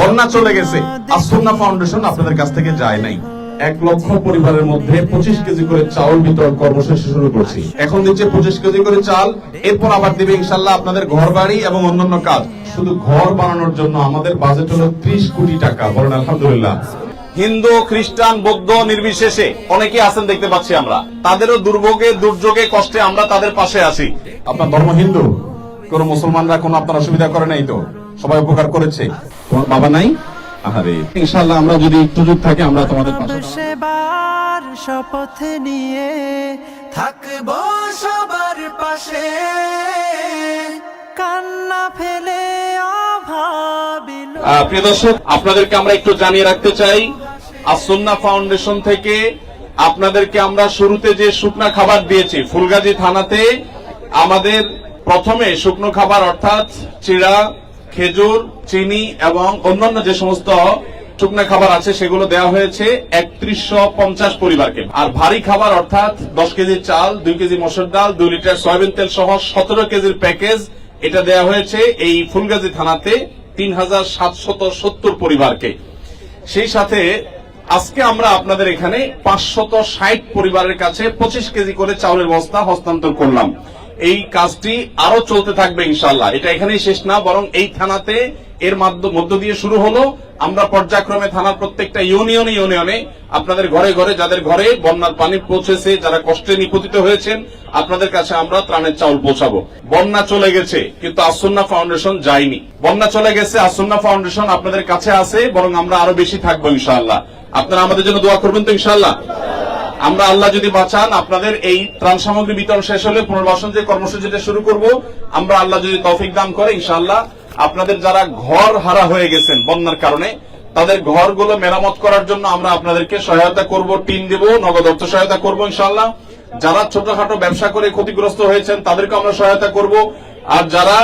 বন্যা চলে গেছে। আসন্না ফাউন্ডেশন আপনাদের কাছ থেকে যায় নাই। এক লক্ষ পরিবারের মধ্যে পঁচিশ কেজি করে চাউল বিতরণ কর্মসূচি শুরু করছি। এখন দিচ্ছে পঁচিশ কেজি করে চাল এরপর আবার দিবে ইনশাল্লাহ আপনাদের ঘর বাড়ি এবং অন্যান্য কাজ। শুধু ঘর বানানোর জন্য আমাদের বাজেট হলো ত্রিশ কোটি টাকা বলেন আলহামদুলিল্লাহ। হিন্দু খ্রিস্টান বৌদ্ধ নির্বিশেষে অনেকে আছেন দেখতে পাচ্ছি আমরা। তাদেরও দুর্ভোগে দুর্যোগে কষ্টে আমরা তাদের পাশে আছি। আপনার ধর্ম হিন্দু? কোন মুসলমানরা কোনো আপনার অসুবিধা করে নাই তো? সবাই উপকার করেছে। তোমার বাবা নাই? আহারে। ইনশাআল্লাহ আমরা যদি সুযোগ থাকে আমরা তোমাদের পাশে সেবার শপথ নিয়ে থাকব সবার পাশে। কান্না ফেলে প্রিয় দর্শক আপনাদেরকে আমরা একটু জানিয়ে রাখতে চাই আসন্না ফাউন্ডেশন থেকে আপনাদেরকে আমরা শুরুতে যে শুকনো খাবার দিয়েছি ফুলগাজী থানাতে আমাদের প্রথমে শুকনো খাবার অর্থাৎ চিড়া খেজুর, চিনি এবং অন্যান্য যে সমস্ত শুকনা খাবার আছে, সেগুলো দেওয়া হয়েছে একত্রিশশো পরিবারকে। আর ভারী খাবার অর্থাৎ দশ কেজি চাল, দুই কেজি মসুর ডাল, দুই লিটার সয়াবিন তেল সহ সতেরো কেজির প্যাকেজ এটা দেওয়া হয়েছে এই ফুলগাজী থানাতে তিন হাজার পরিবারকে। সেই সাথে আজকে আমরা আপনাদের এখানে পাঁচশত পরিবারের কাছে পঁচিশ কেজি করে চাউলের বস্তা হস্তান্তর করলাম। এই কাজটি আরও চলতে থাকবে ইনশাল্লাহ এটা এখানেই শেষ না, বরং এই থানাতে এর মধ্য দিয়ে শুরু হলো। আমরা পর্যায়ক্রমে থানার প্রত্যেকটা ইউনিয়নে ইউনিয়নে আপনাদের ঘরে ঘরে যাদের ঘরে বন্যার পানি পৌঁছেছে, যারা কষ্টে নিপতিত হয়েছেন, আপনাদের কাছে আমরা ত্রাণের চাউল পৌঁছাবো। বন্যা চলে গেছে, কিন্তু আসন্না ফাউন্ডেশন যায়নি। বন্যা চলে গেছে, আসন্না ফাউন্ডেশন আপনাদের কাছে আছে, বরং আমরা আরও বেশি থাকব ইনশাল্লাহ আপনারা আমাদের জন্য দোয়া করবেন তো ইনশাআল্লাহ? আমরা আল্লাহ যদি বাঁচান, আপনাদের এই ত্রাণ সামগ্রী বিতরণ শেষ হলে পুনর্বাসন যে কর্মসূচিটা শুরু করব, আমরা আল্লাহ যদি তৌফিক দান করে, ইনশাআল্লাহ আপনাদের যারা ঘর হারা হয়ে গেছেন বন্যার কারণে, তাদের ঘরগুলো মেরামত করার জন্য আমরা আপনাদেরকে সহায়তা করব টিম দেব, নগদ অর্থ সহায়তা করব, ইনশাআল্লাহ। যারা ছোটখাটো ব্যবসা করে ক্ষতিগ্রস্ত হয়েছেন তাদেরকে আমরা সহায়তা করব। আর যারা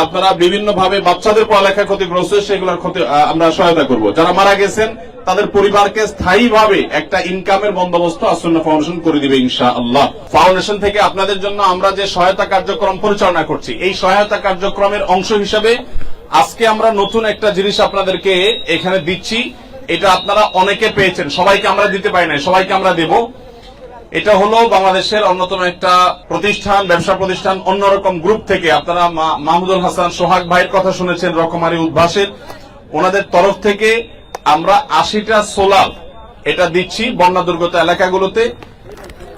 আপনারা বিভিন্ন ভাবে বাচ্চাদের পড়ালেখা ক্ষতিগ্রস্ত সেগুলোর ক্ষতি আমরা সহায়তা করব। যারা মারা গেছেন, তাদের পরিবারকে স্থায়ীভাবে একটা ইনকামের বন্দোবস্ত আসন্ন ফাউন্ডেশন করে দিবে ইনশা আল্লাহ ফাউন্ডেশন থেকে আপনাদের জন্য আমরা যে সহায়তা কার্যক্রম পরিচালনা করছি, এই সহায়তা কার্যক্রমের অংশ হিসাবে আজকে আমরা নতুন একটা জিনিস আপনাদেরকে এখানে দিচ্ছি। এটা আপনারা অনেকে পেয়েছেন, সবাইকে আমরা দিতে পারি না সবাইকে আমরা দেব। এটা হলো বাংলাদেশের অন্যতম একটা প্রতিষ্ঠান, ব্যবসা প্রতিষ্ঠান, অন্যরকম গ্রুপ থেকে আপনারা মাহমুদুল হাসান সোহাগ ভাইয়ের কথা শুনেছেন, রকমারি উদ্ভাসের। ওনাদের তরফ থেকে আমরা আশিটা সোলার এটা দিচ্ছি বন্যা দুর্গত এলাকাগুলোতে।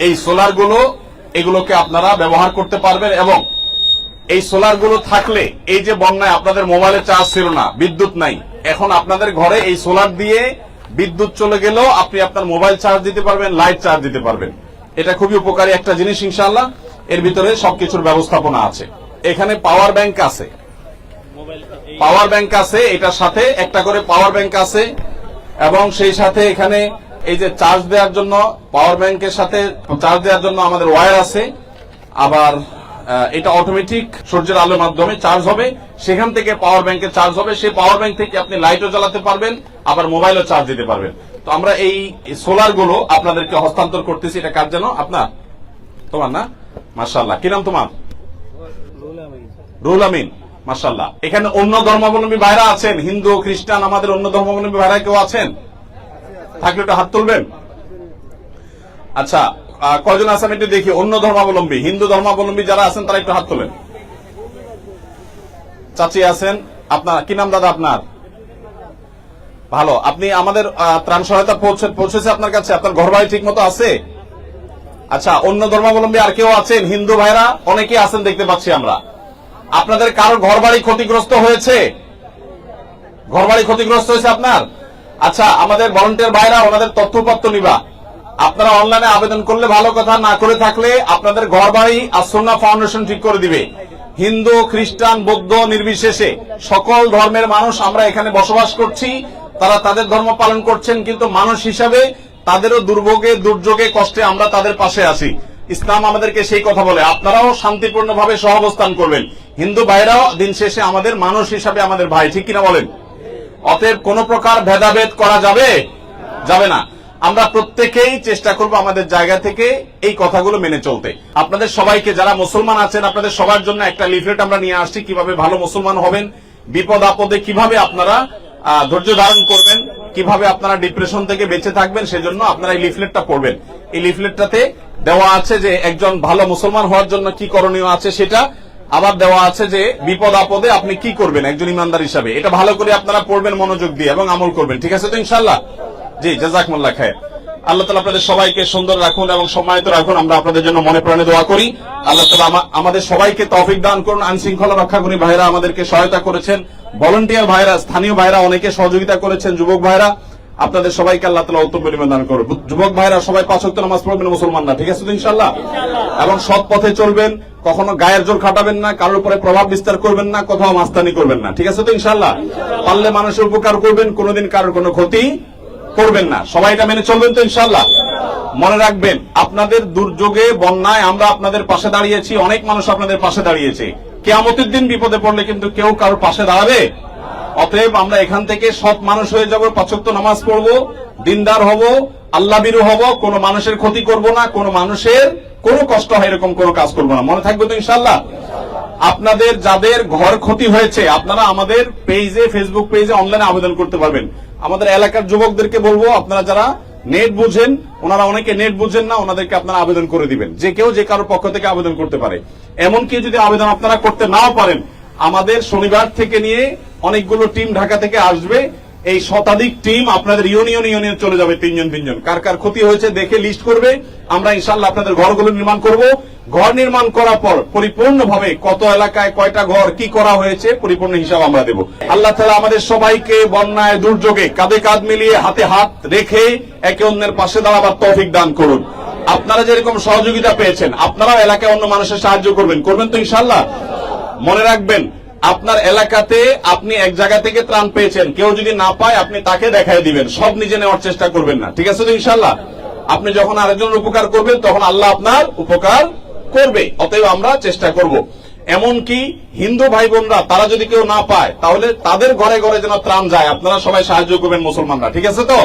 এই সোলারগুলো, এগুলোকে আপনারা ব্যবহার করতে পারবেন এবং এই সোলারগুলো থাকলে, এই যে বন্যায় আপনাদের মোবাইলে চার্জ ছিল না, বিদ্যুৎ নাই, এখন আপনাদের ঘরে এই সোলার দিয়ে বিদ্যুৎ চলে গেলেও আপনি আপনার মোবাইল চার্জ দিতে পারবেন, লাইট চার্জ দিতে পারবেন। এটা খুবই উপকারী একটা জিনিস ইনশাল্লাহ এর ভিতরে সবকিছুর ব্যবস্থাপনা আছে। এখানে পাওয়ার ব্যাংক আছে। পাওয়ার ব্যাংক আছে, এটার সাথে একটা করে পাওয়ার ব্যাংক আছে। এবং সেই সাথে এখানে এই যে চার্জ দেওয়ার জন্য পাওয়ার ব্যাংকের সাথে চার্জ দেওয়ার জন্য আমাদের ওয়্যার আছে। আবার এটা অটোমেটিক সূর্যের আলোর মাধ্যমে চার্জ হবে। সেখান থেকে পাওয়ার ব্যাংকে চার্জ হবে। সেই পাওয়ার ব্যাংক থেকে আপনি লাইটও জ্বালাতে পারবেন, আবার মোবাইলও চার্জ দিতে পারবেন। তো আমরা এই সোলারগুলো আপনাদেরকে হস্তান্তর করতেছি এটা কার জন্য? আপনার? তোমার না? মার্শাল্লাহ কি নাম তোমার? রুল আমিন। মাসাল্লাহ এখানে অন্য ধর্মাবলম্বী ভাইরা আছেন হিন্দু খ্রিস্টান আমাদের অন্য ধর্মাবলম্বী ভাইরা কেউ আছেন? থাকলে একটু হাত তুলবেন। আচ্ছা আহ, কয়জন আছেন একটু দেখি। অন্য ধর্মাবলম্বী হিন্দু ধর্মাবলম্বী যারা আছেন তারা একটু হাত তোলেন। চাচি আছেন আপনার কি নাম দাদা আপনার? ভালো। আপনি আমাদের ত্রাণ সহায়তা পৌঁছে পৌঁছেছে আপনার কাছে। আপনার ঘর বাড়ি ঠিক মতো আছে? আচ্ছা অন্য ধর্মাবলম্বী আর কেউ আছেন? হিন্দু ভাইরা? অনেকে আছেন, দেখতে পাচ্ছি আমরা। আপনাদের কারোর ঘর বাড়ি ক্ষতিগ্রস্ত হয়েছে? ঘর বাড়ি ক্ষতিগ্রস্ত হয়েছে আপনার? আচ্ছা আমাদের ভলেন্টিয়ার ভাইরা, ওনাদের তথ্যপত্র নিবা। আপনারা অনলাইনে আবেদন করলে ভালো কথা, না করে থাকলে আপনাদের ঘর বাড়ি আসন্না ফাউন্ডেশন ঠিক করে দিবে। হিন্দু, খ্রিস্টান, বৌদ্ধ নির্বিশেষে সকল ধর্মের মানুষ আমরা এখানে বসবাস করছি। তারা তাদের ধর্ম পালন করছেন, কিন্তু মানুষ হিসাবে তাদেরও দুর্ভোগে, দুর্যোগে, কষ্টে আমরা তাদের পাশে আছি। ইসলাম আমাদেরকে সেই কথা বলে, আপনারাও শান্তিপূর্ণভাবে সহাবস্থান করবেন। হিন্দু ভাইরাও দিন শেষে আমাদের মানুষ হিসাবে আমাদের ভাই, ঠিক কিনা বলেন? অতএব কোন প্রকার ভেদাভেদ করা যাবে? যাবে না। আমরা প্রত্যেকেই চেষ্টা করব আমাদের জায়গা থেকে এই কথাগুলো মেনে চলতে। আপনাদের সবাইকে, যারা মুসলমান আছেন, আপনাদের সবার জন্য একটা লিফলেট আমরা নিয়ে আসছি, কীভাবে ভালো মুসলমান হবেন, বিপদ আপদে কীভাবে আপনারা ধৈর্য ধারণ করবেন। কীভাবে আপনারা ডিপ্রেশন থেকে বেঁচে থাকবেন সেজন্য আপনারা এই লিফলেটটা পড়বেন। এই লিফলেটটাতে দেওয়া আছে যে একজন ভালো মুসলমান হওয়ার জন্য কি করণীয় আছে সেটা। আবার দেওয়া আছে যে বিপদ আপদে আপনি কি করবেন একজন ইমানদার হিসাবে। এটা ভালো করে আপনারা পড়বেন মনোযোগ দিয়ে এবং আমল করবেন। ঠিক আছে তো ইনশাল্লাহ জি, জাজাকমুল্লাহ খায় আল্লাহ তালা আপনাদের সবাইকে সুন্দর রাখুন এবং সম্মানিত রাখুন। আমরা আপনাদের জন্য মনে প্রাণে দোয়া করি। আল্লাহ তালা আমাদের সবাইকে তৌফিক দান করুন আইন শৃঙ্খলা রক্ষা করি। ভাইরা আমাদেরকে সহায়তা করেছেন। ভলেন্টিয়ার ভাইরা, স্থানীয় ভাইরা অনেকে সহযোগিতা করেছেন, যুবক ভাইরা। আপনাদের সবাইকে আল্লাহ তালা উত্তম পরিমাণ দান করুন। যুবক ভাইরা, সবাই পাঁচ ওয়াক্ত নামাজ পড়বেন মুসলমানরা ঠিক আছে তো ইনশাল্লাহ এবং সৎ পথে চলবেন, কখনো গায়ের জোর খাটাবেন না, কারোর উপরে প্রভাব বিস্তার করবেন না, কোথাও মাস্তানি করবেন না। ঠিক আছে তো ইনশাল্লাহ পারলে মানুষের উপকার করবেন, কোনোদিন কারোর কোনো ক্ষতি করবেন না। সবাই এটা মেনে চলবেন তো ইনশাল্লাহ মনে রাখবেন, আপনাদের দুর্যোগে, বন্যায় আমরা আপনাদের পাশে দাঁড়িয়েছি, অনেক মানুষ আপনাদের পাশে দাঁড়িয়েছে। কেয়ামতের দিন বিপদে পড়লে কিন্তু কেউ কারোর পাশে দাঁড়াবে। অতএব আমরা এখান থেকে সৎ মানুষ হয়ে যাব, পাঁচক্ত নামাজ পড়ব, দিনদার হব আল্লাহ বিরু হব, কোনো মানুষের ক্ষতি করব না, কোনো মানুষের কোনো কষ্ট হয় এরকম কোনো কাজ করব না। মনে থাকবে তো ইনশাল্লাহ আপনাদের যাদের ঘর ক্ষতি হয়েছে, আপনারা আমাদের পেজে ফেসবুক পেজে অনলাইনে আবেদন করতে পারবেন। আমাদের এলাকার যুবকদেরকে বলব, আপনারা যারা নেট বুঝেন, ওনারা অনেকে নেট বুঝেন না, ওনাদেরকে আপনারা আবেদন করে দিবেন। যে কেউ যে কারোর পক্ষ থেকে আবেদন করতে পারে। এমনকি যদি আবেদন আপনারা করতে নাও পারেন, আমাদের শনিবার থেকে নিয়ে অনেকগুলো টিম ঢাকা থেকে আসবে এই শতাধিক টিম আপনাদের ইউনিয়ন ইউনিয়ন চলে যাবে, তিনজন তিনজন। কার কার ক্ষতি হয়েছে দেখে লিস্ট করবে। আমরা ইনশাল্লাহ আপনাদের ঘরগুলো নির্মাণ করব। ঘর নির্মাণ করার পর পরিপূর্ণভাবে কত এলাকায় কয়টা ঘর, কি করা হয়েছে, পরিপূর্ণ হিসাব আমরা দেব। আল্লাহ তালা আমাদের সবাইকে বন্যায়, দুর্যোগে কাঁধে কাঁধ মিলিয়ে হাতে হাত রেখে একে অন্যের পাশে দাঁড়াবার তৌফিক দান করুন। আপনারা যেরকম সহযোগিতা পেয়েছেন, আপনারাও এলাকায় অন্য মানুষের সাহায্য করবেন। করবেন তো ইনশাল্লাহ মনে রাখবেন আপনার এলাকাতে আপনি এক জায়গা থেকে ত্রাণ পেয়েছেন। কেউ যদি না পায়, আপনি তাকে দেখাই দিবেন। সব নিজে নেওয়ার চেষ্টা করবেন না। ঠিক আছে ইনশাল্লাহ আপনি যখন আরেকজনের উপকার করবেন, তখন আল্লাহ আপনার উপকার করবে। অতএব আমরা চেষ্টা করব। এমনকি হিন্দু ভাই বোনরা তারা যদি কেউ না পায়, তাহলে তাদের ঘরে ঘরে যেন ত্রাণ যায়। আপনারা সবাই সাহায্য করবেন মুসলমানরা। ঠিক আছে তো?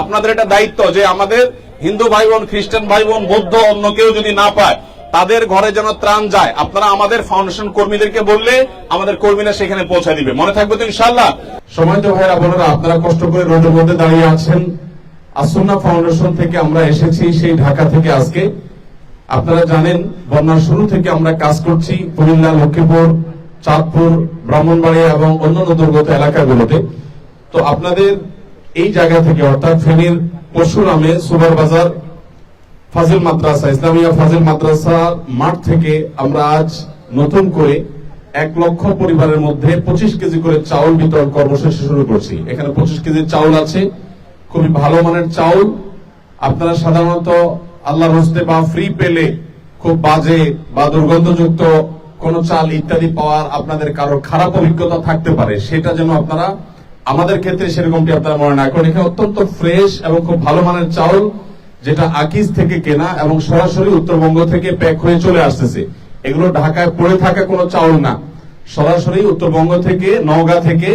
আপনাদের এটা দায়িত্ব যে আমাদের হিন্দু ভাই বোন খ্রিস্টান ভাই বোন বৌদ্ধ, অন্য কেউ যদি না পায় তাদের ঘরে যেন ত্রাণ যায়। আপনারা আমাদের ফাউন্ডেশন কর্মীদেরকে বললে আমাদের কর্মীরা সেখানে পৌঁছে দিবে। মনে থাকবে তো ইনশাল্লাহ সময় তো ভাইরা বোনেরা, আপনারা কষ্ট করে রোডের মধ্যে দাঁড়িয়ে আছেন। আসন্না ফাউন্ডেশন থেকে আমরা এসেছি, সেই ঢাকা থেকে আজকে। আপনারা জানেন, বন্যার শুরু থেকে আমরা কাজ করছি কুমিল্লা, লক্ষ্মীপুর, চাঁদপুর ব্রাহ্মণবাড়িয়া এবং অন্যান্য দুর্গত এলাকাগুলোতে। তো আপনাদের এই জায়গা থেকে, অর্থাৎ ফেনীর পরশুরামে সুপার বাজার ফাজিল মাদ্রাসা, ইসলামিয়া ফাজিল মাদ্রাসা মাঠ থেকে আমরা আজ নতুন করে এক লক্ষ পরিবারের মধ্যে পঁচিশ কেজি করে চাউল বিতরণ কর্মসূচি শুরু করছি। এখানে পঁচিশ কেজি চাউল আছে, খুবই ভালো মানের চাউল। আপনারা সাধারণত আল্লাহ হস্তে বা ফ্রি পেলে খুব বাজে বা দুর্গন্ধযুক্ত কোন চাল ইত্যাদি পাওয়ার আপনাদের কারও খারাপ অভিজ্ঞতা থাকতে পারে, সেটা যেন আপনারা আমাদের ক্ষেত্রে সেরকমটি আপনারা মনে না করেন। এখানে অত্যন্ত ফ্রেশ এবং খুব ভালো মানের চাউল যেটা আকিজ থেকে কেনা এবং সরাসরি উত্তরবঙ্গ থেকে প্যাক হয়ে চলে আসতেছে। এগুলো ঢাকায় পড়ে থাকা কোনো চাউল না। সরাসরি উত্তরবঙ্গ থেকে নওগাঁ থেকে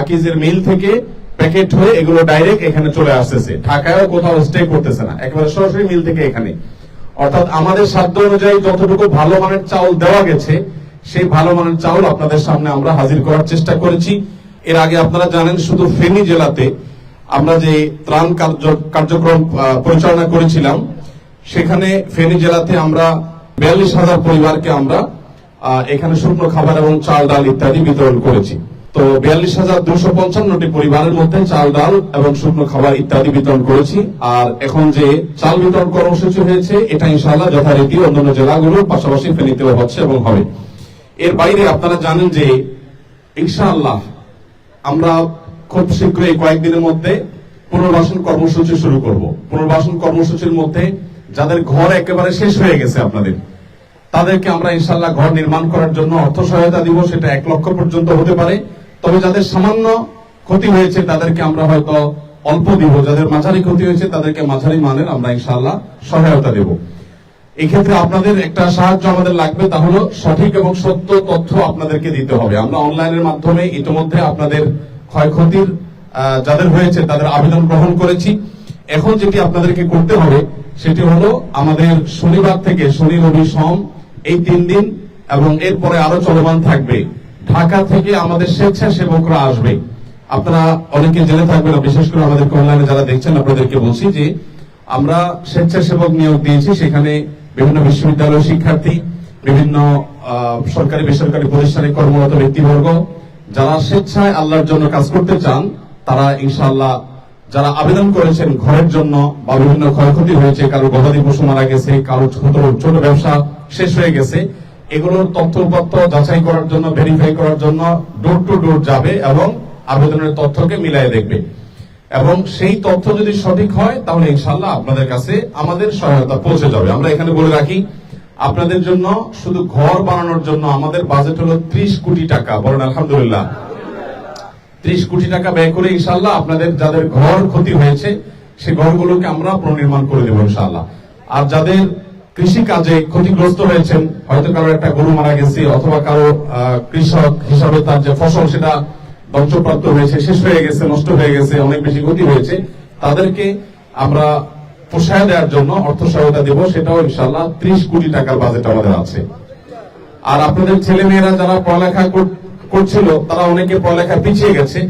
আকিজের মিল থেকে প্যাকেট হয়ে এগুলো ডাইরেক্ট এখানে চলে আসতেছে। ঢাকায়ও কোথাও স্টে করতেছে না। একেবারে সরাসরি মিল থেকে এখানে। অর্থাৎ আমাদের সাধ্য অনুযায়ী যতটুকু ভালো মানের চাউল দেওয়া গেছে সেই ভালো মানের চাউল আপনাদের সামনে আমরা হাজির করার চেষ্টা করেছি। এর আগে আপনারা জানেন শুধু ফেনী জেলাতে আমরা যে ত্রাণ কার্য- কার্যক্রম পরিচালনা করেছিলাম, সেখানে ফেনী জেলাতে আমরা বিয়াল্লিশ হাজার পরিবারকে আমরা এখানে শুকনো খাবার এবং চাল, ডাল ইত্যাদি বিতরণ করেছি। তো বিয়াল্লিশ হাজার দুশো পঞ্চান্নটি পরিবারের মধ্যে চাল, ডাল এবং শুকনো খাবার ইত্যাদি বিতরণ করেছি। আর এখন যে চাল বিতরণ কর্মসূচি হয়েছে, এটা ইনশাল্লাহ যথারীতি অন্যান্য জেলাগুলোর পাশাপাশি ফেনীতেও হচ্ছে এবং হবে। এর বাইরে আপনারা জানেন যে ইনশাআল্লাহ আমরা খুব শীঘ্রই কয়েকদিনের মধ্যে পুনর্বাসন কর্মসূচি শুরু করব। পুনর্বাসন কর্মসূচির মধ্যে যাদের ঘর একেবারে শেষ হয়ে গেছে আপনাদের, তাদেরকে আমরা ইনশাল্লাহ ঘর নির্মাণ করার জন্য অর্থ সহায়তা দিব, সেটা এক লক্ষ পর্যন্ত হতে পারে। তবে যাদের সামান্য ক্ষতি হয়েছে, তাদেরকে আমরা হয়তো অল্প দিব। যাদের মাঝারি ক্ষতি হয়েছে, তাদেরকে মাঝারি মানের আমরা ইনশাল্লাহ সহায়তা দেব। এক্ষেত্রে আপনাদের একটা সাহায্য আমাদের লাগবে, তা হলো সঠিক এবং সত্য তথ্য আপনাদেরকে দিতে হবে। আমরা অনলাইনের মাধ্যমে ইতিমধ্যে আপনাদের ক্ষয়ক্ষতির যাদের হয়েছে তাদের আবেদন গ্রহণ করেছি। এখন যেটি আপনাদেরকে করতে হবে, সেটি হলো আমাদের শনিবার থেকে শনি রবি সোম এই তিন দিন এবং এরপরে আরও চলমান থাকবে। ঢাকা থেকে আমাদের স্বেচ্ছাসেবকরা আসবে। আপনারা অনেকে জেনে থাকবেন বিশেষ করে আমাদের অনলাইনে যারা দেখছেন, আপনাদেরকে বলছি যে আমরা স্বেচ্ছাসেবক নিয়োগ দিয়েছি। সেখানে বিভিন্ন বিশ্ববিদ্যালয়ের শিক্ষার্থী, বিভিন্ন সরকারি, বেসরকারি প্রতিষ্ঠানে কর্মরত ব্যক্তিবর্গ যারা স্বেচ্ছায় আল্লাহর জন্য কাজ করতে চান, তারা ইনশাআল্লাহ যারা আবেদন করেছেন ঘরের জন্য বা বিভিন্ন ক্ষয়ক্ষতি হয়েছে, কারও গবাদি পশু মারা গেছে, কারও ছোট ছোট ব্যবসা শেষ হয়ে গেছে, এগুলোর তথ্য উপাত্ত যাচাই করার জন্য ভেরিফাই করার জন্য ডোর টু ডোর যাবে এবং আবেদনের তথ্যকে মিলাই দেখবে। এবং সেই তথ্য যদি সঠিক হয়, তাহলে ইনশাল্লাহ আপনাদের কাছে আমাদের সহায়তা পৌঁছে যাবে। আমরা এখানে বলে রাখি আপনাদের জন্য শুধু ঘর বানানোর জন্য আমাদের বাজেট হলো ত্রিশ কোটি টাকা। বলেন, আলহামদুলিল্লাহ। ত্রিশ কোটি টাকা ব্যয় করে ইনশাল্লাহ আপনাদের যাদের ঘর ক্ষতি হয়েছে, সেই ঘরগুলোকে আমরা পুনর্নির্মাণ করে দেবো ইনশাল্লাহ আর যাদের কৃষি কাজে ক্ষতিগ্রস্ত হয়েছেন, হয়তো কারও একটা গরু মারা গেছে, অথবা কারও কৃষক হিসাবে তার যে ফসল সেটা ধ্বংসপ্রাপ্ত হয়েছে, শেষ হয়ে গেছে, নষ্ট হয়ে গেছে, অনেক বেশি ক্ষতি হয়েছে, তাদেরকে আমরা পোষায় দেওয়ার জন্য অর্থ সহায়তা দেব, সেটাও ইনশাল্লাহ ত্রিশ কোটি টাকার বাজেট আমাদের আছে। আর আপনাদের ছেলে মেয়েরা যারা পড়ালেখা কর- করছিল, তারা অনেকে পড়ালেখা পিছিয়ে গেছে।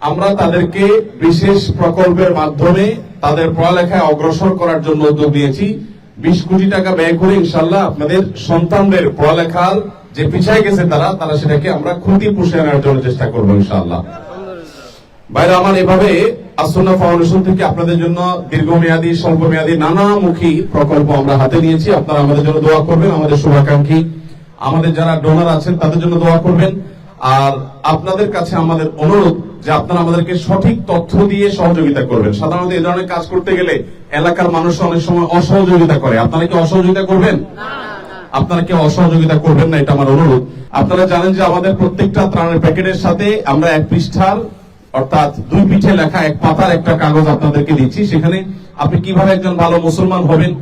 আমরা তাদেরকে বিশেষ প্রকল্পের মাধ্যমে তাদের পড়ালেখায় অগ্রসর করার জন্য উদ্যোগ নিয়েছি। বিশ কোটি টাকা ব্যয় করে ইনশাল্লাহ আপনাদের সন্তানদের পড়ালেখার যে পিছিয়ে গেছে তারা তারা সেটাকে আমরা ক্ষতি পুষে আনার জন্য চেষ্টা করব ইনশাল্লাহ বাইরে আমার এভাবে আসন্না ফাউন্ডেশন থেকে আপনাদের জন্য দীর্ঘমেয়াদী, স্বল্পমেয়াদী নানামুখী প্রকল্প আমরা হাতে নিয়েছি। আপনারা আমাদের জন্য দোয়া করবেন, আমাদের শুভাকাঙ্ক্ষী। আমাদের যারা ডোনার আছেন, তাদের জন্য দোয়া করবেন। আর আপনাদের কাছে আমাদের অনুরোধ যে আপনারা আমাদেরকে সঠিক তথ্য দিয়ে সহযোগিতা করবেন। সাধারণত এই ধরনের কাজ করতে গেলে এলাকার মানুষ অনেক সময় অসহযোগিতা করে। আপনারা কি অসহযোগিতা করবেন? আপনারা কি অসহযোগিতা করবেন না? এটা আমার অনুরোধ। আপনারা জানেন যে আমাদের প্রত্যেকটা ত্রাণের প্যাকেটের সাথে আমরা এক পৃষ্ঠার অর্থাৎ দুই পিঠে লেখা এক পাতার একটা কাগজ আপনাদেরকে দিচ্ছি। সেখানে আপনি কীভাবে একজন ভালো মুসলমান হবেন,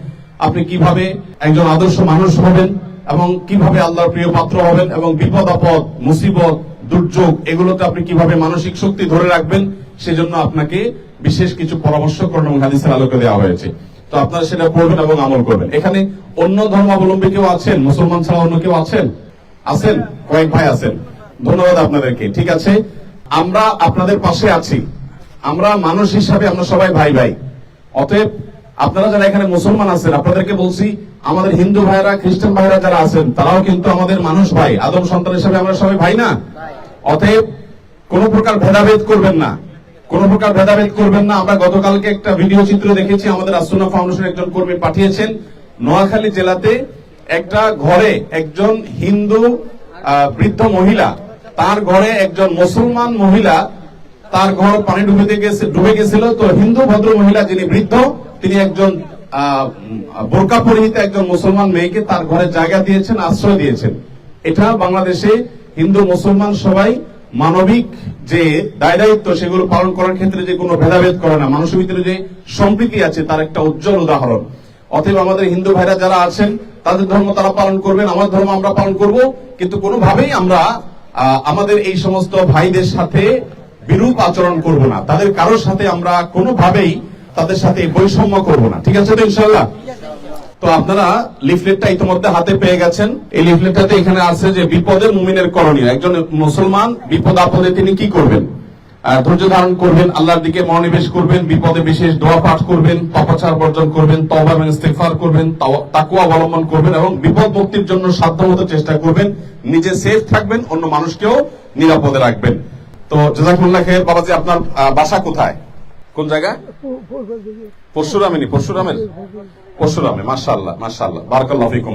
আপনি কীভাবে একজন আদর্শ মানুষ হবেন, এবং কীভাবে আল্লাহর প্রিয় পাত্র হবেন, এবং বিপদ, আপদ, মুসিবত, দুর্যোগ এগুলোতে আপনি কীভাবে মানসিক শক্তি ধরে রাখবেন, সেজন্য আপনাকে বিশেষ কিছু পরামর্শ করণ এবং হাদিসের আলোকে দেওয়া হয়েছে। তো আপনারা সেটা পড়বেন এবং আমল করবেন। এখানে অন্য ধর্মাবলম্বী কেউ আছেন? মুসলমান ছাড়া অন্য কেউ আছেন? আছেন? কয়েক ভাই আছেন। ধন্যবাদ আপনাদেরকে। ঠিক আছে? আমরা আপনাদের পাশে আছি। আমরা মানুষ হিসাবে আমরা সবাই ভাই ভাই। অতএব আপনারা যারা এখানে মুসলমান আছেন, আপনাদেরকে বলছি, আমাদের হিন্দু ভাইরা খ্রিস্টান ভাইরা যারা আছেন, তারাও কিন্তু আমাদের মানুষ ভাই। আদম সন্তান হিসাবে আমরা সবাই ভাই না? অতএব কোন প্রকার ভেদাভেদ করবেন না। কোন প্রকার ভেদাভেদ করবেন না। আমরা গতকালকে একটা ভিডিও চিত্র দেখেছি, আমাদের আসুনা ফাউন্ডেশন একজন কর্মী পাঠিয়েছেন। নোয়াখালী জেলাতে একটা ঘরে একজন হিন্দু বৃদ্ধ মহিলা তার ঘরে একজন মুসলমান মহিলা তার ঘর পানি ডুবে গেছে, ডুবে গেছিল। তো হিন্দু ভদ্র মহিলা যিনি বৃদ্ধ, তিনি একজন বোরকা পরিহিত একজন মুসলমান মেয়েকে তার ঘরে জায়গা দিয়েছেন, আশ্রয় দিয়েছেন। এটা বাংলাদেশে হিন্দু মুসলমান সবাই মানবিক যে দায় দায়িত্ব সেগুলো পালন করার ক্ষেত্রে যে কোনো ভেদাভেদ করে না, মানুষের ভিতরে যে সম্প্রীতি আছে তার একটা উজ্জ্বল উদাহরণ। অতএব আমাদের হিন্দু ভাইরা যারা আছেন, তাদের ধর্ম তারা পালন করবেন, আমার ধর্ম আমরা পালন করব, কিন্তু কোনোভাবেই আমরা আমাদের এই সমস্ত ভাইদের সাথে বিরূপ আচরণ করব না। তাদের কারোর সাথে আমরা কোনোভাবেই তাদের সাথে বৈষম্য করব না। ঠিক আছে তো ইনশাল্লাহ তো আপনারা লিফলেটটা ইতিমধ্যে হাতে পেয়ে গেছেন। এই লিফলেটটাতে এখানে আছে যে বিপদে মুমিনের করণীয়। একজন মুসলমান বিপদ আপদে তিনি কি করবেন? ধৈর্য ধারণ করবেন, আল্লাহর দিকে মনোনিবেশ করবেন, বিপদে বিশেষ দোয়া পাঠ করবেন পাপাচার বর্জন করবেন, তওবা এবং ইস্তেগফার করবেন তাকওয়া অবলম্বন করবেন এবং বিপদ মুক্তির জন্য সাধ্যমতো চেষ্টা করবেন। নিজে সেফ থাকবেন, অন্য মানুষকেও নিরাপদে রাখবেন। তো জাজাকুল্লাহ খের, বাবাজি, আপনার বাসা কোথায়? কোন জায়গা? পরশুরামিনী পরশুরামের? পরশুরামে, মাশাআল্লাহ মাশাআল্লাহ, বারাকাল্লাহু ফিকুম।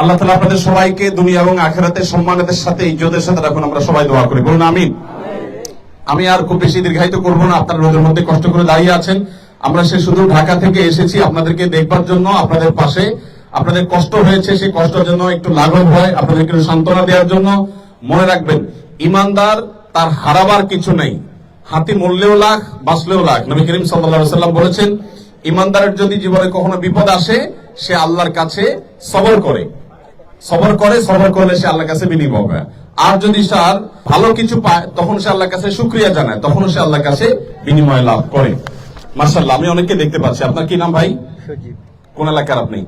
আল্লাহ তালা আপনাদের সবাইকে দুনিয়া এবং আখিরাতে সম্মানের সাথে, ইজ্জতের সাথে রাখুন, আমরা সবাই দোয়া করি। বলুন, আমিন। আমি আর খুব বেশি দীর্ঘায়িত করব না, আপনারা রোদের মধ্যে কষ্ট করে দাঁড়িয়ে আছেন। আমরা সে শুধু ঢাকা থেকে এসেছি, আপনাদেরকে দেখবার জন্য, আপনাদের পাশে। আপনাদের কষ্ট হয়েছে, সেই কষ্টের জন্য একটু লাঘব হয়, আপনাদেরকে সান্ত্বনা দেওয়ার জন্য। মনে রাখবেন, ইমানদার তার হারাবার কিছু নেই। হাতি মরলেও লাখ, বাঁচলেও লাখ। নবী করিম সাল্লাল্লাহু সাল্লাম বলেছেন, ইমানদারের যদি জীবনে কখনো বিপদ আসে, সে আল্লাহর কাছে সবর করে। সবর করে, সবর করলে সে আল্লাহর কাছে বিনিময় পায় আর যদি তার ভালো কিছু পায় তখন সে আল্লাহর কাছে শুক্রিয়া জানায় তখন সে আল্লাহর কাছে বিনিময় লাভ করে। মার্শাল্লাহ আমি অনেককে দেখতে পাচ্ছি। আপনার কি নাম ভাই? কোন এলাকার আপনি?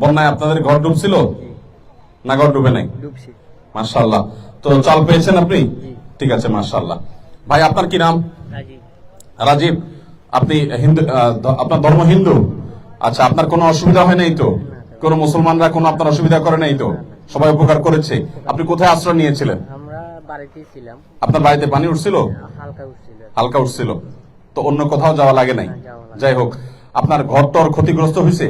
বন্যায় আপনাদের ঘর ডুবছিল? না ঘর ডুবে নাই? মার্শাল্লাহ তো চাল পেয়েছেন আপনি? ঠিক আছে মার্শাল্লাহ ভাই আপনার কি নাম? রাজীব। আপনি হিন্দু আপনার ধর্ম হিন্দু? আচ্ছা আপনার কোনো অসুবিধা হয় নাই তো? কোন মুসলমানরা কোনো আপনার অসুবিধা করে নাই তো? সবাই উপকার করেছে। আপনি কোথায় আশ্রয় নিয়েছিলেন? আপনার বাড়িতে পানি উঠছিল? হালকা উঠছিল। তো অন্য কোথাও যাওয়া লাগে নাই? যাই হোক আপনার ঘর টর ক্ষতিগ্রস্ত হয়েছে।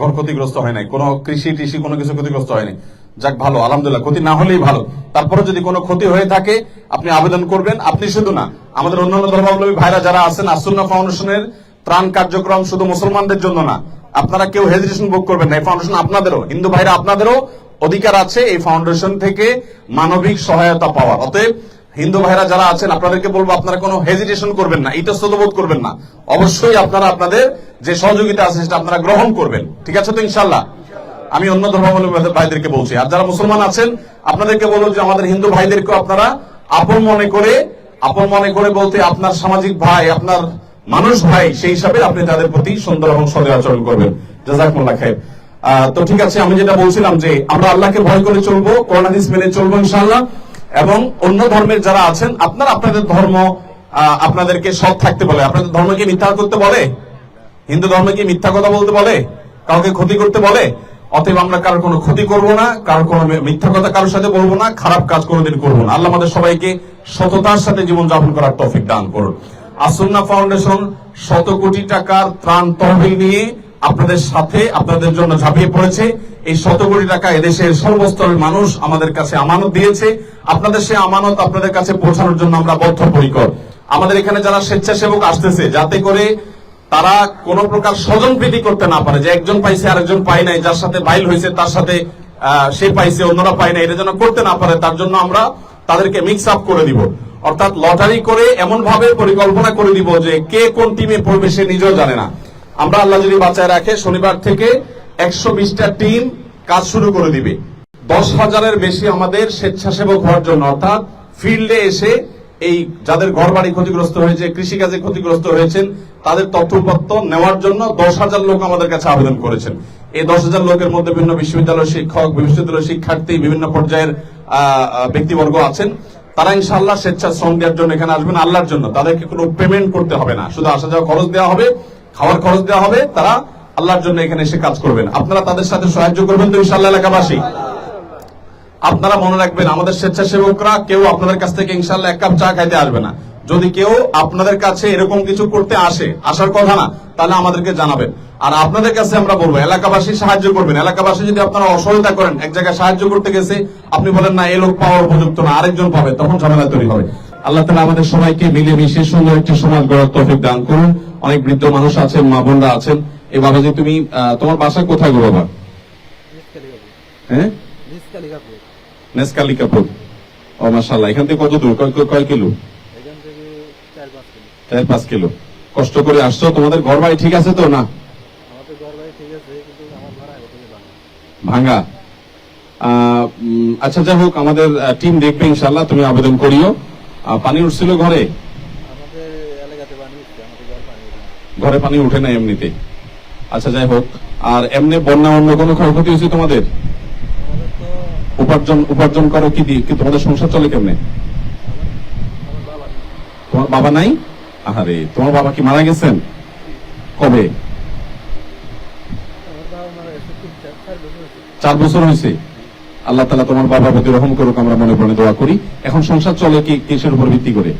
ঘর ক্ষতিগ্রস্ত হয় নাই। কোনো কৃষি টিসি কোনো কিছু ক্ষতিগ্রস্ত হয়নি। যাক ভালো আলহামদুলিল্লাহ ক্ষতি না হলেই ভালো। তারপরে যদি কোনো ক্ষতি হয়ে থাকে আপনি আবেদন করবেন। আপনি শুধু না আমাদের অন্যান্য ধর্মাবলম্বী ভাইরা যারা আছেন আসুন্না ফাউন্ডেশনের ত্রাণ কার্যক্রম শুধু মুসলমানদের জন্য না আপনারা কেউ হেজিটেশন বুক করবেন না। এই ফাউন্ডেশন আপনাদেরও হিন্দু ভাইরা আপনাদেরও অধিকার আছে এই ফাউন্ডেশন থেকে মানবিক সহায়তা পাওয়ার। অতএব হিন্দু ভাইরা যারা আছেন আপনাদেরকে বলব আপনারা কোনো হেজিটেশন করবেন না ইতস্তবোধ করবেন না। অবশ্যই আপনারা আপনাদের যে সহযোগিতা আছে সেটা আপনারা গ্রহণ করবেন। ঠিক আছে তো ইনশাল্লাহ আমি অন্য ধর্মাবলম্বী ভাইদেরকে বলছি আর যারা মুসলমান আছেন আপনাদেরকে বলব যে আমাদের হিন্দু ভাইদেরকে আপনারা আপন মনে করে আপন মনে করে বলতে আপনার সামাজিক ভাই আপনার মানুষ ভাই সেই হিসাবে আপনি তাদের প্রতি সুন্দর এবং সদয় আচরণ করবেন। জাজাকুল্লাহ আহ, তো ঠিক আছে, আমি যেটা বলছিলাম যে আমরা আল্লাহকে ভয় করে চলবো করোনাদিস মেনে চলবো ইনশাআল্লাহ। এবং অন্য ধর্মের যারা আছেন, আপনারা আপনাদের ধর্ম আপনাদেরকে সৎ থাকতে বলে। আপনাদের ধর্মকে মিথ্যা করতে বলে? হিন্দু ধর্মে কি মিথ্যা কথা বলতে বলে? কাউকে ক্ষতি করতে বলে? অতএব আমরা কারোর কোনো ক্ষতি করব না, কারোর কোনো মিথ্যা কথা কারোর সাথে বলব না, খারাপ কাজ কোনোদিন করব না। আল্লাহ আমাদের সবাইকে সততার সাথে জীবন যাপন করার তৌফিক দান করুন। আসুন্না ফাউন্ডেশন শত কোটি টাকার ত্রাণ তহবিল নিয়ে আপনাদের সাথে, আপনাদের জন্য ঝাঁপিয়ে পড়েছে। এই শত কোটি টাকা এদেশের সর্বস্তরের মানুষ আমাদের কাছে আমানত দিয়েছে। আপনাদের সে আমানত আপনাদের কাছে পৌঁছানোর জন্য আমরা বদ্ধপরিকর। আমাদের এখানে যারা স্বেচ্ছাসেবক আসতেছে, যাতে করে তারা কোন প্রকার স্বজন প্রীতি করতে না পারে। যে একজন পাইছে, আরেকজন পাই নাই, যার সাথে বাইল হয়েছে, তার সাথে সে পাইছে, অন্যরা পায় না এটা যেন করতে না পারে, তার জন্য আমরা তাদেরকে মিক্স আপ করে দিব। অর্থাৎ লটারি করে এমন ভাবে পরিকল্পনা করে দিব যে কে কোন টিমে পড়বে সে নিজেও জানে না। আমরা আল্লাহ যদি বাঁচায় রাখে, শনিবার থেকে একশো বিশটা টিম কাজ শুরু করে দিবে। দশ হাজারের বেশি আমাদের স্বেচ্ছাসেবক হওয়ার জন্য, অর্থাৎ ফিল্ডে এসে এই যাদের ঘর বাড়ি ক্ষতিগ্রস্ত হয়েছে, কৃষিকাজে ক্ষতিগ্রস্ত হয়েছেন, তাদের তথ্যপত্র নেওয়ার জন্য দশ হাজার লোক আমাদের কাছে আবেদন করেছেন। এই দশ হাজার লোকের মধ্যে বিভিন্ন বিশ্ববিদ্যালয়ের শিক্ষক, বিশ্ববিদ্যালয়ের শিক্ষার্থী, বিভিন্ন পর্যায়ের ব্যক্তিবর্গ আছেন। তারা ইনশাআল্লাহ স্বেচ্ছা শ্রম দেওয়ার জন্য এখানে আসবেন, আল্লাহর জন্য। তাদেরকে কোনো পেমেন্ট করতে হবে না। শুধু আসা যাওয়া খরচ দেওয়া হবে। খাওয়ার খরচ দেওয়া হবে, তারা আল্লাহর জন্য এখানে এসে কাজ করবেন। আপনারা তাদের সাথে সাহায্য করবেন তো ইনশাআল্লাহ এলাকাবাসী। আপনারা মনে রাখবেন, আমাদের স্বেচ্ছাসেবকরা কেউ আপনাদের কাছ থেকে ইনশাল্লাহ এক কাপ চা খাইতে আসবে না। যদি কেউ আপনাদের কাছে এরকম কিছু করতে আসে, আসার কথা না, তাহলে আমাদেরকে জানাবেন। আর আপনাদের কাছে আমরা বলব, এলাকাবাসী সাহায্য করবেন। এলাকাবাসী যদি আপনারা অসহায়তা করেন, এক জায়গায় সাহায্য করতে গেছে, আপনি বলেন, না, এ লোক পাওয়ার উপযুক্ত না, আরেকজন পাবে, তখন ঝামেলা তৈরি হবে। আল্লাহ তালা আমাদের সবাইকে মিলে মিশে সুন্দর একটি সমাজ গড়ার তৌফিক দান করুন। অনেক বৃদ্ধ মানুষ আছেন, মা বোনরা আছেন। এই বাবাজি, তুমি তোমার বাসা কোথায় গো বাবা? হ্যাঁ? নেসকালিকাপুর। ও মাসাল্লাহ এখান থেকে কত দূর? কয়- কিলো? চার, পাঁচ কিলো। কষ্ট করে আসছো? তোমাদের ঘর বাড়ি ঠিক আছে তো, না? ভাঙ্গা। আচ্ছা যাই হোক, আমাদের টিম দেখবে ইনশাল্লাহ তুমি আবেদন করিও। পানি উঠছিল ঘরে? ঘরে পানি উঠে না এমনিতে আচ্ছা যাই হোক, আর এমনি বন্যা অন্য কোনো ক্ষয়ক্ষতি হয়েছে তোমাদের? উপার্জন উপার্জন করো কি দিয়ে? তোমাদের সংসার চলে কেমনে? তোমার বাবা নাই? আহারে, তোমার বাবা কি মারা গেছেন? কবে? চার বছর হয়েছে। আল্লাহ তালা তোমার বাবার প্রতি রহম করুক, আমরা মনে প্রাণে দোয়া করি। এখন সংসার চলে কি কিসের উপর ভিত্তি করে?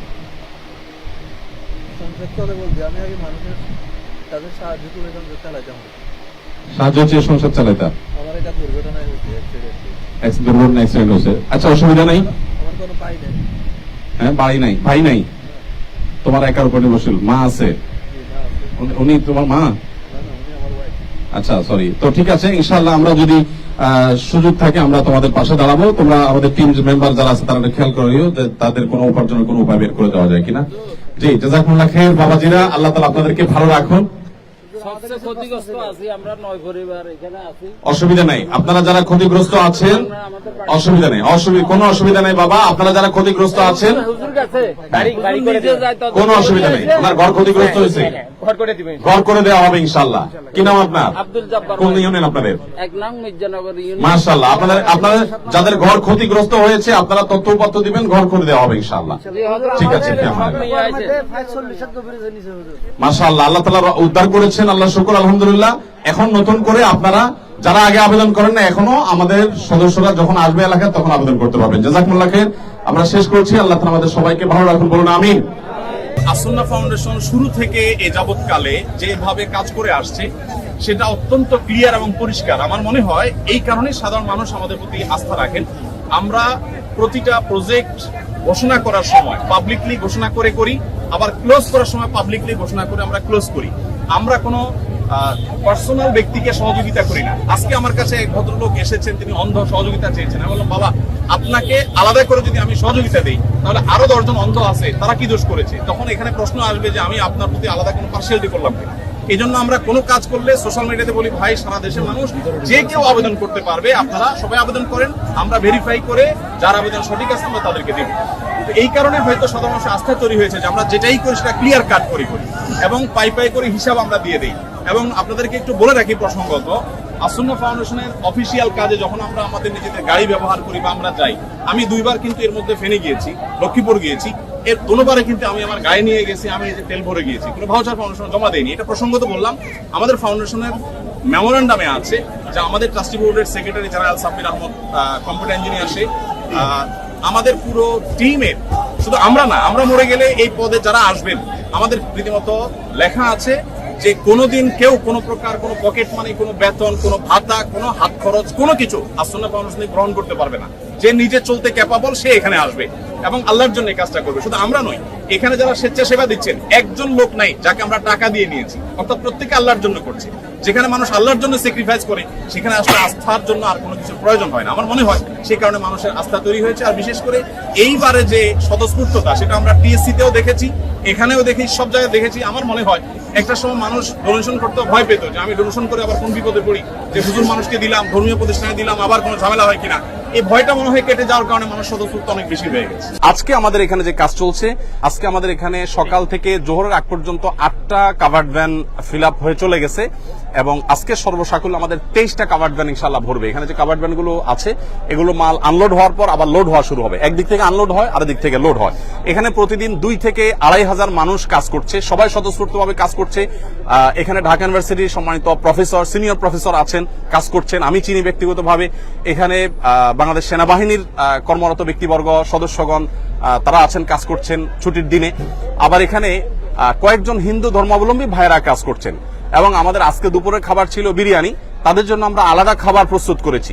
সংসার চলে বলতে আমি আগে মানুষের তাদের সাহায্য করে চালাইতাম সাহায্য চেয়ে সংসার চালাইতা আমার এটা দুর্ঘটনায় হয়েছে দুর্ঘটনা অ্যাক্সিডেন্ট হয়েছে। আচ্ছা অসুবিধা নাই? আমার কোনো পাই নেই। হ্যাঁ বাড়ি নাই। ভাই নাই? তোমার একার উপর নির্ভরশীল? মা আছে। উনি- তোমার মা? আচ্ছা সরি তো ঠিক আছে ইনশাল্লাহ আমরা যদি সুযোগ থাকে আমরা তোমাদের পাশে দাঁড়াবো। তোমরা আমাদের টিম মেম্বার যারা আছে তারা খেয়াল করিও যে তাদের কোনো উপার্জনের কোনো উপায় বের করে দেওয়া যায় কিনা। জি জাজাকুল্লাহ খের বাবাজিরা আল্লাহ তালা আপনাদেরকে ভালো রাখুন। সবচেয়ে ক্ষতিগ্রস্ত আছি আমরা নয় পরিবার এখানে আছি। অসুবিধা নেই। আপনারা যারা ক্ষতিগ্রস্ত আছেন অসুবিধা নেই। অসুবিধা কোনো অসুবিধা নেই বাবা। আপনারা যারা ক্ষতিগ্রস্ত আছেন তো কোনো অসুবিধা নেই। ওনার ঘর ক্ষতিগ্রস্ত হয়েছে। ঘর করে দিবেন। ঘর করে দেওয়া হবে ইনশাল্লাহ। কি নাম আপনার? আব্দুল জব্বার কোন ইউনিয়ন আপনাদের? এক নাম মির্জানগর ইউনিয়ন। মার্শাল্লাহ আপনাদের আপনাদের যাদের ঘর ক্ষতিগ্রস্ত হয়েছে আপনারা তথ্য উপাত্ত দিবেন ঘর করে দেওয়া হবে ইনশাল্লাহ ঠিক আছে মাশাআল্লাহ আল্লাহ তাআলা উদ্ধার করেছেন আল্লাহ শুকর, আলহামদুলিল্লাহ। এখন নতুন করে আপনারা যারা আগে আবেদন করেন না, এখনও আমাদের সদস্যরা যখন আসবে এলাকায় তখন আবেদন করতে পারবেন। জাজাকুমুল্লাহ আমরা শেষ করছি। আল্লাহ আমাদের সবাইকে ভালো রাখুন, বলুন, আমিন। আসন্না ফাউন্ডেশন শুরু থেকে এ যাবৎকালে যেভাবে কাজ করে আসছে, সেটা অত্যন্ত ক্লিয়ার এবং পরিষ্কার। আমার মনে হয় এই কারণে সাধারণ মানুষ আমাদের প্রতি আস্থা রাখেন। আমরা প্রতিটা প্রজেক্ট ঘোষণা করার সময় পাবলিকলি ঘোষণা করে করি, আবার ক্লোজ করার সময় পাবলিকলি ঘোষণা করে আমরা ক্লোজ করি। আমরা কোনো পার্সোনাল ব্যক্তিকে সহযোগিতা করি না। আজকে আমার কাছে এক ভদ্রলোক এসেছেন, তিনি অন্ধ সহযোগিতা চেয়েছেন। আমি বললাম, বাবা, আপনাকে আলাদা করে যদি আমি সহযোগিতা দিই, তাহলে আরও দশজন অন্ধ আছে, তারা কি দোষ করেছে? তখন এখানে প্রশ্ন আসবে যে, আমি আপনার প্রতি আলাদা কোনো পার্সিয়ালিটি করলাম কিনা? এই জন্য আমরা কোনো কাজ করলে সোশ্যাল মিডিয়াতে বলি, ভাই, সারা দেশের মানুষ যে কেউ আবেদন করতে পারবে, আপনারা সবাই আবেদন করেন, আমরা ভেরিফাই করে যার আবেদন সঠিক আছে আমরা তাদেরকে দেব। এই কারণে হয়তো সাধারণ মানুষের আস্থা তৈরি হয়েছে যে আমরা যেটাই করি সেটা ক্লিয়ার কাট করি করি। এবং পাই পাই করে হিসাব আমরা দিয়ে দিই। এবং আপনাদেরকে একটু বলে রাখি প্রসঙ্গত, আসন্ন ফাউন্ডেশনের অফিসিয়াল কাজে যখন আমরা আমাদের নিজেদের গাড়ি ব্যবহার করি বা আমরা যাই, আমি দুইবার কিন্তু এর মধ্যে ফেনে গিয়েছি, লক্ষ্মীপুর গিয়েছি। এর কোনোবারে কিন্তু আমি আমার গায়ে নিয়ে গেছি, আমি যে তেল ভরে গিয়েছি। কোনো ভাউচার ফাউন্ডেশন জমা দেয়নি। এটা প্রসঙ্গত বললাম, আমাদের ফাউন্ডেশনের মেমোরেন্ডামে আছে যে আমাদের ট্রাস্টি বোর্ডের secretary general Sabbir Ahmed computer engineer সে আমাদের পুরো টিমের শুধু আমরা না, আমরা মরে গেলে এই পদে যারা আসবেন, আমাদের রীতিমতো লেখা আছে যে কোনোদিন কেউ কোনো প্রকার কোনো পকেট মানি কোনো বেতন, কোনো ভাতা, কোনো হাত খরচ, কোনো কিছু আসন্ন ফাউন্ডেশন গ্রহণ করতে পারবে না। যে নিজে চলতে ক্যাপাবল সে এখানে আসবে। এবং আল্লাহর জন্য কাজটা করবে। শুধু আমরা নই, এখানে যারা স্বেচ্ছাসেবা দিচ্ছেন, একজন লোক নাই যাকে আমরা টাকা দিয়ে নিয়েছি, অর্থাৎ প্রত্যেকে আল্লাহর জন্য করছে। যেখানে মানুষ আল্লাহর জন্য স্যাক্রিফাইস করে, সেখানে আসলে আস্থার জন্য আর কোনো কিছুর প্রয়োজন হয় না। আমার মনে হয় সেই কারণে মানুষের আস্থা তৈরি হয়েছে, আর বিশেষ করে এইবারে যে স্বতঃস্ফূর্ততা, সেটা আমরা টিএসসি তেও দেখেছি, এখানেও দেখি, সব জায়গায় দেখেছি। আমার মনে হয় একটা সময় মানুষ ডোনেশন করতে ভয় পেত যে আমি ডোনেশন করে আবার কোন বিপদে পড়ি, যে হুজুর মানুষকে দিলাম, ধর্মীয় প্রতিষ্ঠানে দিলাম, আবার কোনো ঝামেলা হয় কিনা। এই ভয়টা মনে হয় কেটে যাওয়ার কারণে মানুষ স্বতঃস্ফূর্ত অনেক বেশি হয়ে গেছে। আজকে আমাদের এখানে যে কাজ চলছে, আজকে আমাদের এখানে সকাল থেকে জোহরের আগ পর্যন্ত আটটা কাভার্ড ভ্যান ফিল হয়ে চলে গেছে এবং আজকে সর্বসাকুল আমাদের তেইশটা কাভার্ড ভ্যান ইনশাল্লাহ ভরবে। এখানে যে কাভার্ড ভ্যানগুলো আছে, এগুলো মাল আনলোড হওয়ার পর আবার লোড হওয়া শুরু হবে। একদিক থেকে আনলোড হয় আর দিক থেকে লোড হয়। এখানে প্রতিদিন দুই থেকে আড়াই হাজার মানুষ কাজ করছে, সবাই স্বতঃস্ফূর্তভাবে কাজ করছে। এখানে ঢাকা ইউনিভার্সিটির সম্মানিত প্রফেসর সিনিয়র প্রফেসর আছেন, কাজ করছেন। আমি চিনি ব্যক্তিগতভাবে। এখানে বাংলাদেশ সেনাবাহিনীর কর্মরত ব্যক্তিবর্গ, সদস্যগণ তারা আছেন, কাজ করছেন ছুটির দিনে। আবার এখানে কয়েকজন হিন্দু ধর্মাবলম্বী ভাইয়েরা কাজ করছেন। এবং আমাদের আজকে দুপুরের খাবার ছিল বিরিয়ানি। তাদের জন্য আমরা আলাদা খাবার প্রস্তুত করেছি।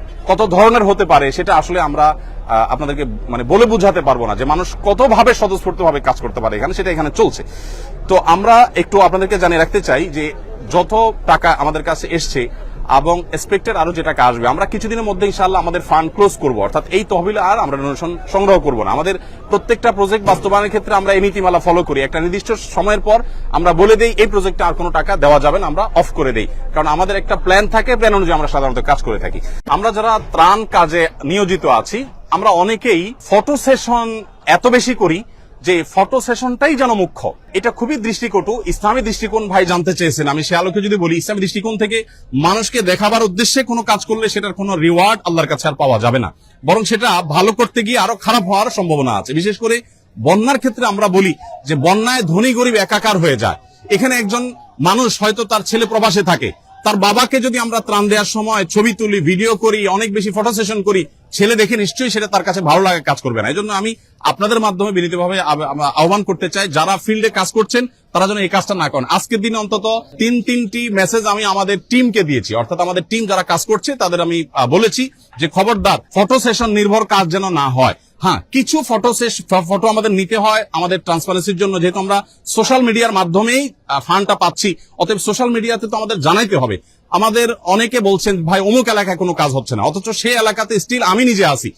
কত ধরনের হতে পারে সেটা আসলে আমরা আপনাদেরকে মানে বলে বুঝাতে পারব না যে মানুষ কতভাবে স্বতঃস্ফূর্তভাবে কাজ করতে পারে এখানে, সেটা এখানে চলছে। তো আমরা একটু আপনাদেরকে জানিয়ে রাখতে চাই যে যত টাকা আমাদের কাছে এসছে এবং এক্সপেক্টেড আরও যে টাকা আসবে, আমরা কিছুদিনের মধ্যে ইনশাআল্লাহ আমাদের ফান্ড ক্লোজ করব। অর্থাৎ এই তহবিল আর আমরা ডোনেশন সংগ্রহ করব না। আমাদের প্রত্যেকটা প্রজেক্ট বাস্তবায়নের ক্ষেত্রে আমরা এই নীতিমালা ফলো করি। একটা নির্দিষ্ট সময়ের পর আমরা বলে দেই, এই প্রজেক্টে আর কোনো টাকা দেওয়া যাবে না, আমরা অফ করে দেই। কারণ আমাদের একটা প্ল্যান থাকে প্ল্যান অনুযায়ী আমরা সাধারণত কাজ করে থাকি। আমরা যারা ত্রাণ কাজে নিয়োজিত আছি, আমরা অনেকেই ফটো সেশন এত বেশি করি যে ফটো সেশনটাই যেন মুখ্য। এটা খুবই দৃষ্টিকটু, ইসলামী দৃষ্টিকোণ ভাই জানতে চেয়েছেন। আমি সে আলোকে যদি বলি, ইসলামী দৃষ্টিকোণ থেকে মানুষকে দেখাবার উদ্দেশ্যে কোনো কাজ করলে সেটার কোনো রিওয়ার্ড আল্লাহর কাছে আর পাওয়া যাবে না। বরং সেটা ভালো করতে গিয়ে আরও খারাপ হওয়ার সম্ভাবনা আছে। বিশেষ করে বন্যার ক্ষেত্রে আমরা বলি যে, বন্যায় ধনী গরিব একাকার হয়ে যায়। এখানে একজন মানুষ হয়তো তার ছেলে প্রবাসে থাকে। তার বাবাকে যদি আমরা ত্রাণ দেওয়ার সময় ছবি তুলি ভিডিও করি, অনেক বেশি ফটো সেশন করি ছেলে দেখে নিশ্চয়ই সেটা তার কাছে ভালো লাগে কাজ করবে না। এই জন্য আমি আপনাদের মাধ্যমে বিনীতভাবে আহ্বান করতে চাই, যারা ফিল্ডে কাজ করছেন, তারা যেন এই কাজটা না করেন। আজকের দিনে অন্তত তিন, তিনটি মেসেজ আমি আমাদের টিমকে দিয়েছি। অর্থাৎ আমাদের টিম যারা কাজ করছে, তাদের আমি বলেছি যে খবরদার ফটো সেশন নির্ভর কাজ যেন না হয়। হ্যাঁ কিছু ফটো ফটো আমাদের নিতে হয় আমাদের ট্রান্সপারেন্সির জন্য, যেহেতু আমরা সোশ্যাল মিডিয়ার মাধ্যমেই ফান্ডটা পাচ্ছি, অতএব সোশ্যাল মিডিয়াতে তো আমাদের জানাইতে হবে। আমাদের অনেকে বলছেন, ভাই, অমুক এলাকায় কোনো কাজ হচ্ছে না। অথচ সেই এলাকাতে স্টিল আমি নিজে আছি।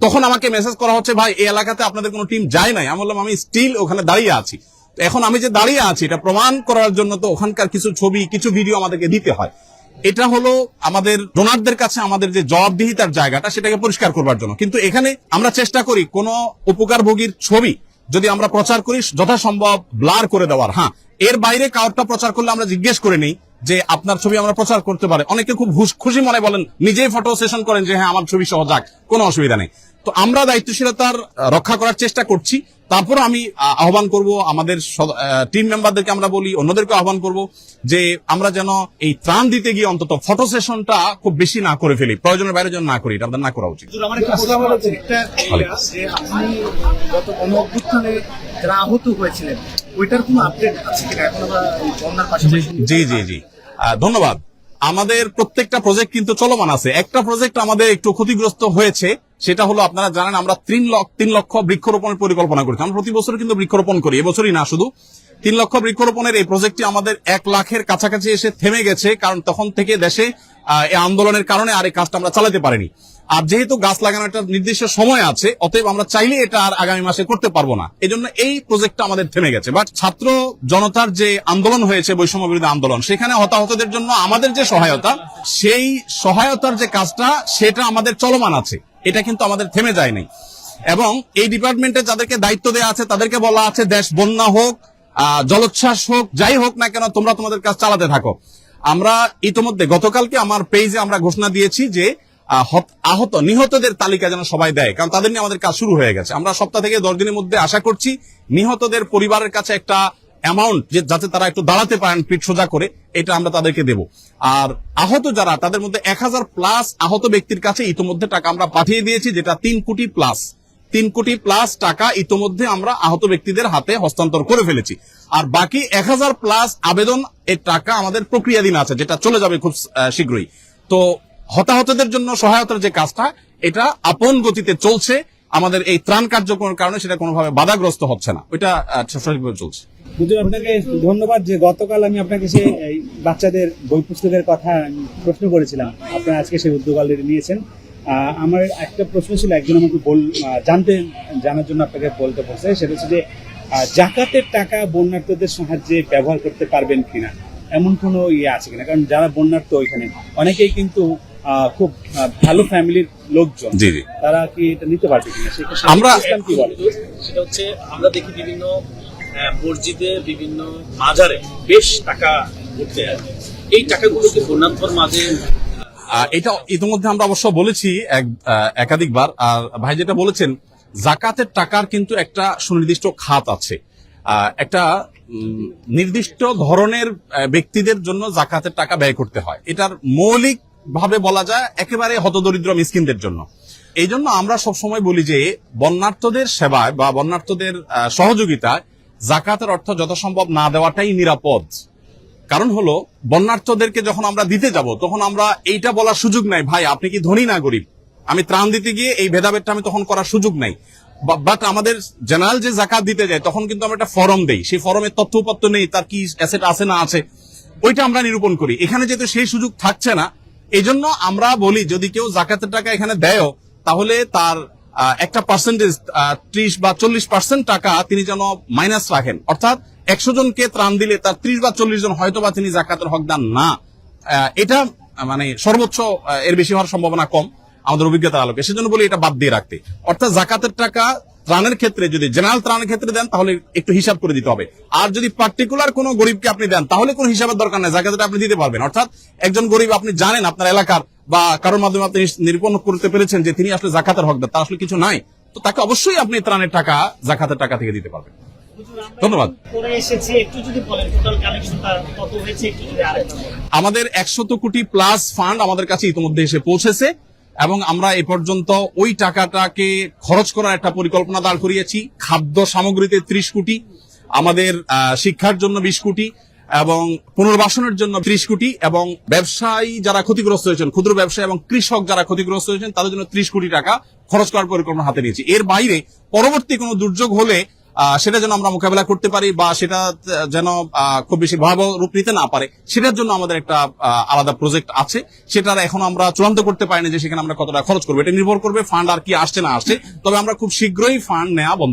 তখন আমাকে মেসেজ করা হচ্ছে, ভাই, এই এলাকাতে আপনাদের কোনো টিম যায় নাই। আমি বললাম, আমি স্টিল ওখানে দাঁড়িয়ে আছি। এখন আমি যে দাঁড়িয়ে আছি, এটা প্রমাণ করার জন্য তো ওখানকার কিছু ছবি, কিছু ভিডিও আমাদেরকে দিতে হয়। এটা হলো আমাদের ডোনারদের কাছে আমাদের যে জবাবদিহিতার জায়গাটা, সেটাকে পরিষ্কার করবার জন্য। কিন্তু এখানে আমরা চেষ্টা করি কোন উপকারভোগীর ছবি যদি আমরা প্রচার করি, যথাসম্ভব ব্লার করে দেওয়ার। হ্যাঁ এর বাইরে কাউরটা প্রচার করলে আমরা জিজ্ঞেস করে নিই যে আপনার ছবি আমরা প্রচার করতে পারে। অনেকে খুব খুশি মনে বলেন, নিজেই ফটো সেশন করেন যে হ্যাঁ আমার ছবি সহ যাক, কোনো অসুবিধা নেই। তো আমরা দায়িত্বশীলতার রক্ষা করার চেষ্টা করছি। তারপর আমি আহ্বান করব আমাদের টিম মেম্বারদেরকে আমরা বলি অন্যদেরকে আহ্বান করব যে আমরা যেন এই ত্রাণ দিতে গিয়ে অন্তত ফটো সেশনটা খুব বেশি না করে ফেলি প্রয়োজনের বাইরে যেন না করি এটা আমাদের না করা উচিত। জি জি জি ধন্যবাদ। আমাদের প্রত্যেকটা প্রজেক্ট কিন্তু চলমান আছে। একটা প্রজেক্ট আমাদের একটু ক্ষতিগ্রস্ত হয়েছে। সেটা হলো আপনারা জানেন আমরা তিন লক্ষ তিন লক্ষ বৃক্ষরোপণের পরিকল্পনা করছি। আমরা প্রতি বছর কিন্তু বৃক্ষরোপণ করি, এবছরই না, শুধু। তিন লক্ষ বৃক্ষরোপণের এই প্রজেক্টটি আমাদের এক লাখের কাছাকাছি এসে থেমে গেছে, কারণ তখন থেকে দেশে এই আন্দোলনের কারণে আর এই কাজটা আমরা চালাতে পারিনি। আর যেহেতু গাছ লাগানোর একটা নির্দিষ্ট সময় আছে, অতএব আমরা চাইলে এটা আর আগামী মাসে করতে পারব না। এই জন্য এই প্রজেক্টটা আমাদের থেমে গেছে। বাট ছাত্র জনতার যে আন্দোলন হয়েছে, বৈষম্য বিরোধী আন্দোলন, সেখানে হতাহতদের জন্য আমাদের যে সহায়তা, সেই সহায়তার যে কাজটা, সেটা আমাদের চলমান আছে। এটা কিন্তু আমাদের থেমে যায় নাই। এবং এই ডিপার্টমেন্টে যাদেরকে দায়িত্ব দেওয়া আছে, তাদেরকে বলা আছে, দেশ বন্যা হোক জলোচ্ছ্বাস হোক, যাই হোক না কেন, তোমরা তোমাদের কাজ চালাতে থাকো। আমরা ইতোমধ্যে, গতকালকে আমার পেজে আমরা ঘোষণা দিয়েছি যে হত- আহত, নিহতদের তালিকা যেন সবাই দেয়, কারণ তাদের নিয়ে আমাদের কাজ শুরু হয়ে গেছে। আমরা সপ্তাহ থেকে দশ দিনের মধ্যে আশা করছি, নিহতদের পরিবারের কাছে একটা অ্যামাউন্ট যে যাতে তারা একটু দাঁড়াতে পারেন, পিঠ সোজা করে, এটা আমরা তাদেরকে দেব। আর আহত যারা, তাদের মধ্যে এক হাজার প্লাস আহত ব্যক্তির কাছে ইতোমধ্যে টাকা আমরা পাঠিয়ে দিয়েছি, যেটা তিন কোটি প্লাস তিন কোটি প্লাস টাকা ইতোমধ্যে আমরা আহত ব্যক্তিদের হাতে হস্তান্তর করে ফেলেছি। আর বাকি এক হাজার প্লাস আবেদন, এর টাকা আমাদের প্রক্রিয়াধীন আছে, যেটা চলে যাবে খুব শীঘ্রই। তো হতাহতদের জন্য সহায়তার যে কাজটা, এটা আপন গতিতে চলছে। আমাদের এই ত্রাণ কার্যক্রমের কারণে সেটা কোনোভাবে বাধাগ্রস্ত হচ্ছে না। ওইটা চলছে। হুজুর আপনাকে ধন্যবাদ যে গতকাল আমি আপনাকে সেই এই বাচ্চাদের বই পুস্তকের কথা প্রশ্ন করেছিলাম। আপনারা আজকে সেই উদ্যোগ অলরেডি নিয়েছেন। আমার একটা প্রশ্ন ছিল একজন আমাকে বল জানতে জানার জন্য আপনাকে বলতে বলছে। সেটা হচ্ছে যে জাকাতের টাকা বন্যার্থদের সাহায্যে ব্যবহার করতে পারবেন কিনা? এমন কোনো ইয়ে আছে কিনা? কারণ যারা বন্যার্থ ওইখানে অনেকেই কিন্তু আহ, খুব ভালো ফ্যামিলির লোকজন। জি জি। তারা কি এটা নিতে পারবে কিনা? আমরা- কি বলে? সেটা হচ্ছে আমরা দেখি বিভিন্ন মসজিদে বিভিন্ন মাজারে বেশ টাকা ঘুরতে এই টাকাগুলো কি বন্যাত্মর মাঝে এটা ইতিমধ্যে আমরা অবশ্য বলেছি এক একাধিকবার। আর ভাই যেটা বলেছেন, জাকাতের টাকার কিন্তু একটা সুনির্দিষ্ট খাত আছে। একটা নির্দিষ্ট ধরনের ব্যক্তিদের জন্য জাকাতের টাকা ব্যয় করতে হয়। এটার মৌলিক ভাবে বলা যায় একেবারে হতদরিদ্র মিসকিনদের জন্য। এই জন্য আমরা সবসময় বলি যে, বন্যার্থদের সেবায় বা বন্যার্থদের সহযোগিতায় জাকাতের অর্থ যথাসম্ভব না দেওয়াটাই নিরাপদ। কারণ হলো, বন্যার্থদেরকে যখন আমরা দিতে যাব, তখন আমরা এইটা বলার সুযোগ নাই, ভাই, আপনি কি ধনী না গরিব? আমি ত্রাণ দিতে গিয়ে এই ভেদাভেদটা আমি তখন করার সুযোগ নাই। বাট আমাদের জেনারেল যে জাকাত দিতে যায়, তখন কিন্তু আমরা একটা ফর্ম দেই। সেই ফর্মের তথ্য উপাত্ত নেই, তার কি অ্যাসেট আছে না আছে, ওইটা আমরা নিরূপণ করি। এখানে যেহেতু সেই সুযোগ থাকছে না এই আমরা বলি, যদি কেউ জাকাতের টাকা এখানে দেয় তাহলে তার একটা পার্সেন্টেজ ত্রিশ বা চল্লিশ পার্সেন্ট টাকা তিনি যেন মাইনাস রাখেন। অর্থাৎ একশো জনকে ত্রাণ দিলে তার ত্রিশ বা চল্লিশ জন হয়তো বা তিনি জাকাতের হকদার না। এটা মানে সর্বোচ্চ এর বেশি হওয়ার সম্ভাবনা কম আমাদের অভিজ্ঞতার আলোকে। সেজন্য বলি এটা বাদ দিয়ে রাখতে। অর্থাৎ জাকাতের টাকা ত্রাণের ক্ষেত্রে যদি জেনারেল ত্রাণের ক্ষেত্রে দেন, তাহলে একটু হিসাব করে দিতে হবে। আর যদি পার্টিকুলার কোনো গরিবকে আপনি দেন, তাহলে কোনো হিসাবের দরকার নেই, জাকাতটা আপনি দিতে পারবেন। অর্থাৎ একজন গরিব, আপনি জানেন আপনার এলাকার বা কারোর মাধ্যমে আপনি নিরূপণ করতে পেরেছেন যে তিনি আসলে জাকাতের হকদার তার আসলে কিছু নাই তো তাকে অবশ্যই আপনি ত্রাণের টাকা জাকাতের টাকা থেকে দিতে পারবেন। ধন্যবাদ। আমাদের একশত কোটি প্লাস ফান্ড আমাদের কাছে ইতিমধ্যে এসে পৌঁছেছে এবং আমরা এ পর্যন্ত ওই টাকাটাকে খরচ করার একটা পরিকল্পনা দাঁড় করিয়েছি। খাদ্য সামগ্রীতে ত্রিশ কোটি আমাদের আহ, শিক্ষার জন্য বিশ কোটি এবং পুনর্বাসনের জন্য ত্রিশ কোটি এবং ব্যবসায়ী যারা ক্ষতিগ্রস্ত হয়েছেন, ক্ষুদ্র ব্যবসায়ী এবং কৃষক যারা ক্ষতিগ্রস্ত হয়েছেন, তাদের জন্য ত্রিশ কোটি টাকা খরচ করার পরিকল্পনা হাতে নিয়েছি। এর বাইরে পরবর্তী কোনো দুর্যোগ হলে সেটা যেন আমরা মোকাবেলা করতে পারি বা সেটা যেন খুব বেশি ভয়াবহ রূপ নিতে না পারে, সেটার জন্য আমাদের একটা আলাদা প্রজেক্ট আছে। সেটার এখন আমরা চূড়ান্ত করতে পারিনি যে সেখানে আমরা কতটা খরচ করব। এটা নির্ভর করবে ফান্ড আর কি আসছে না আসছে। তবে আমরা খুব শীঘ্রই ফান্ড নেওয়া